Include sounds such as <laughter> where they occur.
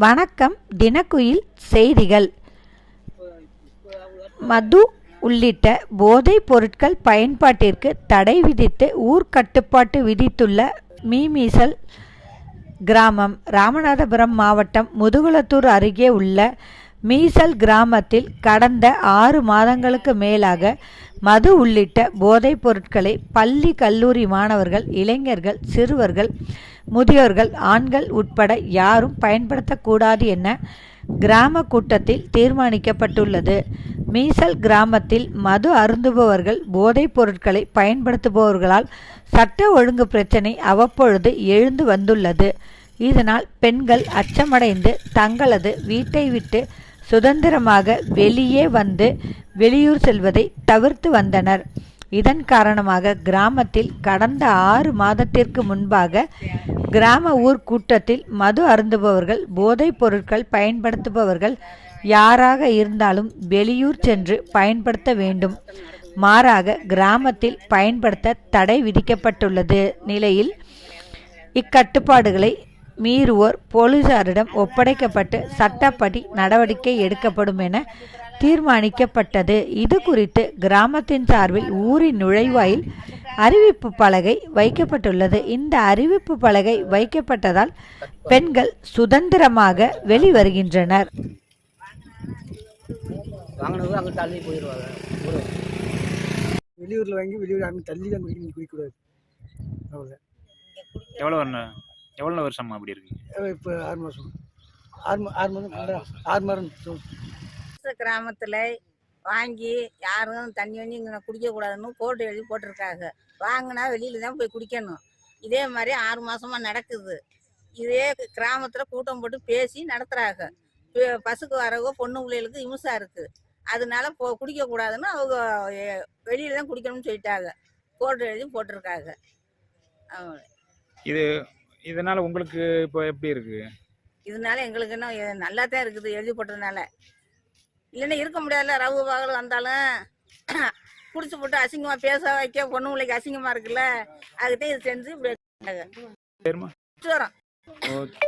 வணக்கம் தினக்குயில் செய்திகள். மது உள்ளிட்ட போதைப் பொருட்கள் பயன்பாட்டிற்கு தடை விதித்து ஊர்க்கட்டுப்பாட்டு விதித்துள்ள மீமீசல் கிராமம் ராமநாதபுரம் மாவட்டம் முதுகுளத்தூர் அருகே உள்ள மீசல் கிராமத்தில் கடந்த ஆறு மாதங்களுக்கு மேலாக மது உள்ளிட்ட போதைப் பொருட்களை பள்ளி கல்லூரி மாணவர்கள் இளைஞர்கள் சிறுவர்கள் முதியோர்கள் ஆண்கள் உட்பட யாரும் பயன்படுத்தக்கூடாது என கிராம கூட்டத்தில் தீர்மானிக்கப்பட்டுள்ளது. மீசல் கிராமத்தில் மது அருந்துபவர்கள் போதைப் பொருட்களை பயன்படுத்துபவர்களால் சட்ட ஒழுங்கு பிரச்சினை அவ்வப்பொழுது எழுந்து வந்துள்ளது. இதனால் பெண்கள் அச்சமடைந்து தங்களது வீட்டை விட்டு சுதந்திரமாக வெளியே வந்து வெளியூர் செல்வதை தவிர்த்து வந்தனர். இதன் காரணமாக கிராமத்தில் கடந்த ஆறு மாதத்திற்கு முன்பாக கிராம ஊர் கூட்டத்தில் மது அருந்துபவர்கள் போதைப் பொருட்கள் பயன்படுத்துபவர்கள் யாராக இருந்தாலும் வெளியூர் சென்று பயன்படுத்த வேண்டும். மாறாக கிராமத்தில் பயன்படுத்த தடை விதிக்கப்பட்டுள்ளது. நிலையில் இக்கட்டுப்பாடுகளை மீறுவோர் போலீசாரிடம் ஒப்படைக்கப்பட்டு சட்டப்படி நடவடிக்கை எடுக்கப்படும் என தீர்மானிக்கப்பட்டது. இது குறித்து கிராமத்தின் சார்பில் ஊரின் நுழைவாயில் அறிவிப்பு பலகை வைக்கப்பட்டுள்ளது. இந்த அறிவிப்பு பலகை வைக்கப்பட்டதால் பெண்கள் சுதந்திரமாக வெளிவருகின்றனர். வெளியூரில் வாங்கி வெளியூர் தள்ளி தான் குடிக்கக்கூடாது. எவ்வளோ எவ்வளோ வருஷமா அப்படி இருக்கு இப்போ ஆறு மாதம் ஆறு ஆறு மாதம் ஆறு மாதம் கிராமத்தில் வாங்கி யாரும் தண்ணி வண்டி இங்கே குடிக்கக்கூடாதுன்னு போட்டு எழுதி போட்டிருக்காங்க. வாங்கினா வெளியில தான் போய் குடிக்கணும். இதே மாதிரி ஆறு மாசமா நடக்குது. இதே கிராமத்தில் கூட்டம் போட்டு பேசி நடத்துகிறாங்க பஸ்ஸுக்கு வரவங்க பொண்ணு பிள்ளைகளுக்கு இம்சா இருக்குது அதனால போ குடிக்கக்கூடாதுன்னு அவங்க வெளியில தான் குடிக்கணும்னு சொல்லிட்டாங்க. போட்டு எழுதி போட்டிருக்காங்க. இது இதனால உங்களுக்கு இப்போ எப்படி இருக்கு? இதனால எங்களுக்கு என்ன எ- நல்லா தான் இருக்குது எழுதி போட்டதுனால. இல்லைன்னா இருக்க முடியாதுல்ல ரவு பகல் வந்தாலும் <clears throat> குடிச்சு போட்டு அசிங்கமா பேச வைக்க பொண்ணு பிள்ளைக்கு அசிங்கமா இருக்குல்ல அதுக்கிட்ட இது செஞ்சு இப்படி வரோம் ஓகே.